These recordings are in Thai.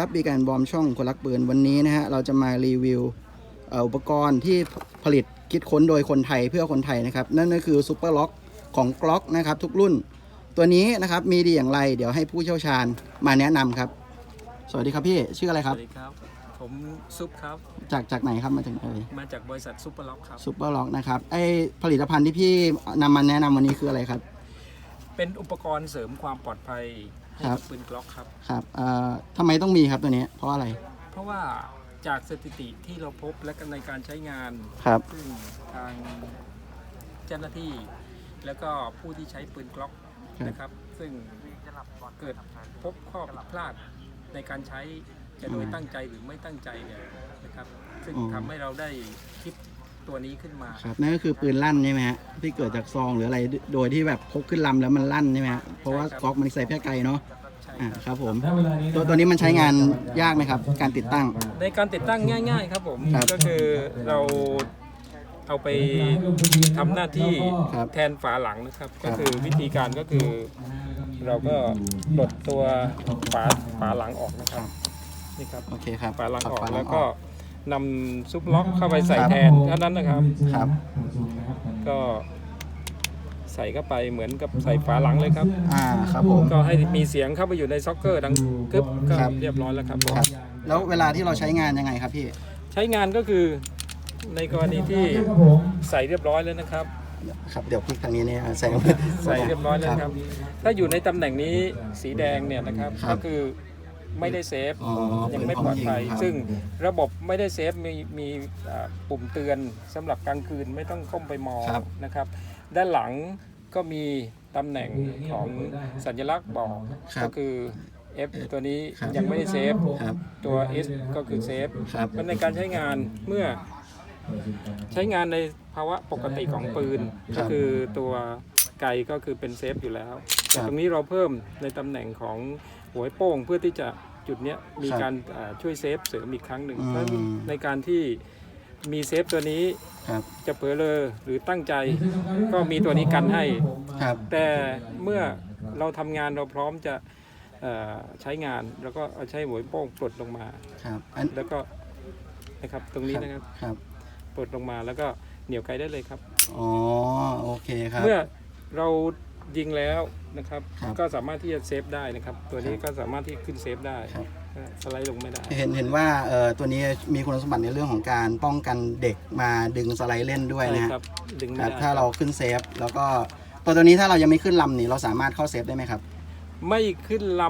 สวัสดีครับบีการบอมช่องคนรักปืนวันนี้นะฮะเราจะมารีวิวเอ่ออุปกรณ์ที่ผลิตคิดค้นโดยคนไทยเพื่อคนไทยนะครับ นั่นก็คือซูเปอร์ล็อกของกล็อกนะครับทุกรุ่น ตัวนี้นะครับมีดีอย่างไร เดี๋ยวให้ผู้เชี่ยวชาญมาแนะนำครับ สวัสดีครับพี่ชื่ออะไรคสรับวัสดีครับผมซุปครับจากจากไหนครับมาจากไหนเอ่ยมาจากบริษัทซุปเปอร์ล็อกครับซูเปอร์ล็อกนะครับไอผลิตภัณฑ์ที่พี่นำมาแนะนำวันนี้คืออะไรครับ เป็นอุปกรณ์เสริมความปลอดภัย ให้ครักับ บปืนกล็อกครับ ครับเอ่อทำไมต้องมีครับตัวนี้ เพราะอะไรเพราะว่าจากสถิติที่เราพบและก็ในการใช้งาน ครับ ซึ่งทางเจ้าหน้าที่ แล้วก็ผู้ที่ใช้ปืนกล็อกครับ นะครับ ซึ่งเกิดพบข้อผิดพลาดในการใช้จะโดยตั้งใจหรือไม่ตั้งใจเนี่ยนะครับ ซึ่งทำให้เราได้คิด ตัวนี้ขึ้นมา ครับนั่นก็คือปืนลั่นใช่ไหมฮะที่เกิดจากซองหรืออะไรโดยที่แบบพกขึ้นลำแล้วมันลั่นใช่ไหมฮะเพราะว่าใช่ครับก๊อกมันใส่แพร่ไกลเนาะใช่อ่าครับครับผมตัวตัวนี้มันใช้งานยากไหมครับ การติดตั้ง ในการติดตั้งง่าย ๆ ครับผม ครับก็คือเราเอาไปทำหน้าที่ครับแทนฝาหลังนะครับ ครัก็บ คือวิธีการก็คือ เราก็ปลดตัวฝาฝาหลังออกนะครับนี่ครับ โอเคครับฝาหลังออกฝาหแล้วก็ นำซุปล็อกเข้าไปใส่ครับแทนเท่านั้นนะครับ ครับ ก็ใส่เข้าไปเหมือนกับใส่ฝาหลังเลยครับ อ่า ครับผม ก็ให้มีเสียงเข้าไปอยู่ในซ็อกเกอร์ดังกึบก็ครับ เรียบร้อยแล้วครับผมครับ แล้วเวลาที่เราใช้งานยังไงครับพี่ ใช้งานก็คือในกรณีที่ใส่เรียบร้อยแล้วนะครับ ครับ เดี๋ยวพลิกทางนี้เนี่ยใส่ใส่เรียบร้อยแล้วครับ ถ้าอยู่ในตำแหน่งนี้สีแดงเนี่ยนะครับ ครับ ก็คือ ไม่ได้เซฟ อ๋อยังไม่ปลอดภัยเป็นของจริงครับซึ่งระบบไม่ได้เซฟมีมีอ่าปุ่มเตือนสำหรับกลางคืนไม่ต้องก้มไปมองนะครับ ด้านหลังก็มีตำแหน่งของสัญลักษณ์บอกครับก็คือ F ตัวนี้ครับ ยังไม่ได้เซฟ ครับ ตัว S ก็คือเซฟครับ มันในการใช้งานเมื่อใช้งานในภาวะปกติของปืน ครัก็บ คือตัวไกก็คือเป็นเซฟอยู่แล้ว แต่ครับตรงนี้เราเพิ่มในตำแหน่งของหัวโป้งเพื่อที่จะจุดเนี้ยมีครับการอ่าช่วยเซฟเสริมอีกครั้งหนึ่งอืมเพราะในการที่มีเซฟตัวนี้ครับจะเผลอเลอหรือตั้งใจก็มีตัวนี้กันให้ครับแต่เมื่อเราทำงานเราพร้อมจะเอ่อใช้งานแล้วก็เอาใช้หัวโป้งปลดลงมาครับอันแล้วก็นะครับตรงนี้นะครับครับปลดลงมาแล้วก็เหนี่ยวไกลได้เลยครับอ๋อโอเคครับเมื่อเรา ยิงแล้วนะครับ ครับก็สามารถที่จะเซฟได้นะครับ ตัวนี้ครับก็สามารถที่ขึ้นเซฟได้ครับ สไลด์ลงไม่ได้ เห็นเห็นว่าเอ่อตัวนี้มีคุณสมบัติในเรื่องของการป้องกันเด็กมาดึงสไลด์เล่นด้วยนะฮะครับ ดึงคไม่รับได้ ถ้าเราขึ้นเซฟแล้วก็ตัวตัวนี้ถ้าเรายังไม่ขึ้นลำนี่เราสามารถเข้าเซฟได้ไหมครับ ไม่ขึ้นล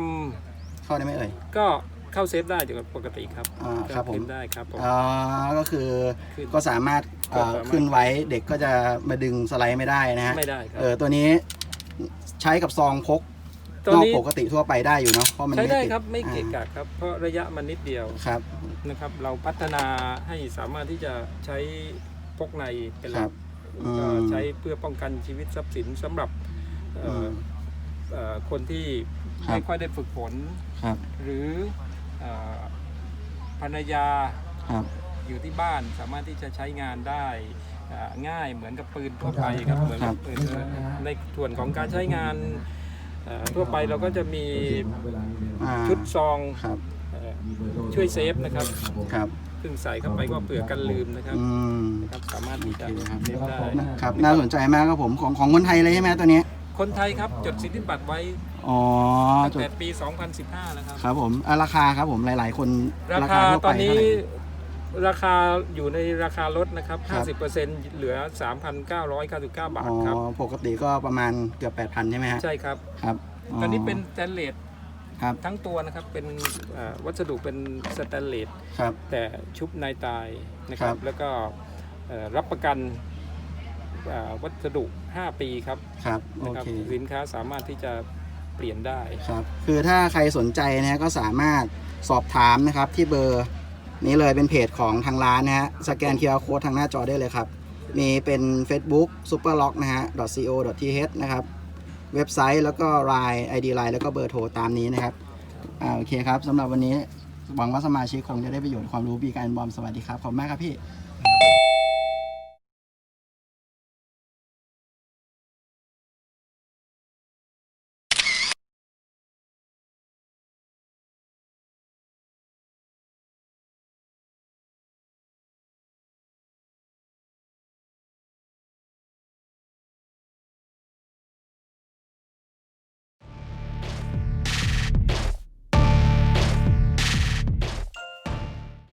เข้าได้ไหมเอ่ยำก็เข้าเซฟได้จากปกติครับอ่าครับผมขึ้นได้ครับผม อ๋อก็คือขึ้นก็สามารถเอ่อก็สามารถ ขึ้นไว้เด็กก็จะมาดึงสไลด์ไม่ได้นะฮะ ไม่ได้ครัเออตัวนี้ ใช้กับซองพกตัวนอกนี้ปกติทั่วไปได้อยู่เนาะเพราะมันใช้ไม่ได้ติดครับไม่เกะอ่ากะครับ เพราะระยะมันนิดเดียวครับ นะครับ เราพัฒนาให้สามารถที่จะใช้พกในเป็นหครัลับกอืมก็ใช้เพื่อป้องกันชีวิตทรัพย์สินสำหรับเอ่อม เอ่อคนที่ครับ ไม่ค่อยได้ฝึกฝน ครับหรือเอ่อภรรยาครับอยู่ที่บ้านสามารถที่จะใช้งานได้ อ่าง่ายเหมือนกับปืนทั่วไปครับเหมือนกับปืนในส่วนของการใช้งานเอ่อทั่วไปเราก็จะมีอ่าชุดซองครับเอ่อช่วยเซฟนะครับ ครับซึ่งใส่เข้าไปก็เผื่อกันลืมนะครับอืม นะครับสามารถที่จะโอเคครับ เซฟได้ ครับน่าสนใจมากครับผมของของคนไทยเลยใช่ไหมตัวนี้คนไทยครับจดสิทธิบัตรไว้อ๋อตั้งจดแต่ปี 2015 แล้วครับครับผมอะราคาครับผมหลาย ๆ คนราคาทั่วตไปอนนี้เท่าไหร่ ราคาอยู่ในราคาลดนะครับ ครับ 50%เหลือ 3,999 บาทอ๋อครับ ปกติก็ประมาณเกือบ8,000ใช่ไหมฮะใช่ครับ ครับตอนนี้เป็นสแตนเลสครับทั้งตัวนะครับ เป็นเอ่อวัสดุเป็นสแตนเลสครับ แต่ชุบในตายนะครับ ครับ แล้วก็เอ่อรับประกันเอ่อวัสดุ 5 ปีครับครับโอนะครับเคสินค้าสามารถที่จะเปลี่ยนได้ ครับ คือถ้าใครสนใจนะฮะก็สามารถสอบถามนะครับที่เบอร์ นี่เลยเป็นเพจของทางร้านนะฮะสแกน QR Code ทางหน้าจอได้เลยครับ มีเป็น Facebook superlock นะฮะ .co .th นะครับ เว็บไซต์แล้วก็ Line ID Line แล้วก็เบอร์โทรตามนี้นะครับอ่าโอเคครับสำหรับวันนี้หวังว่าสมาชิกคงจะได้ประโยชน์ความรู้ปีการบอมสวัสดีครับ ขอบคุณมากครับพี่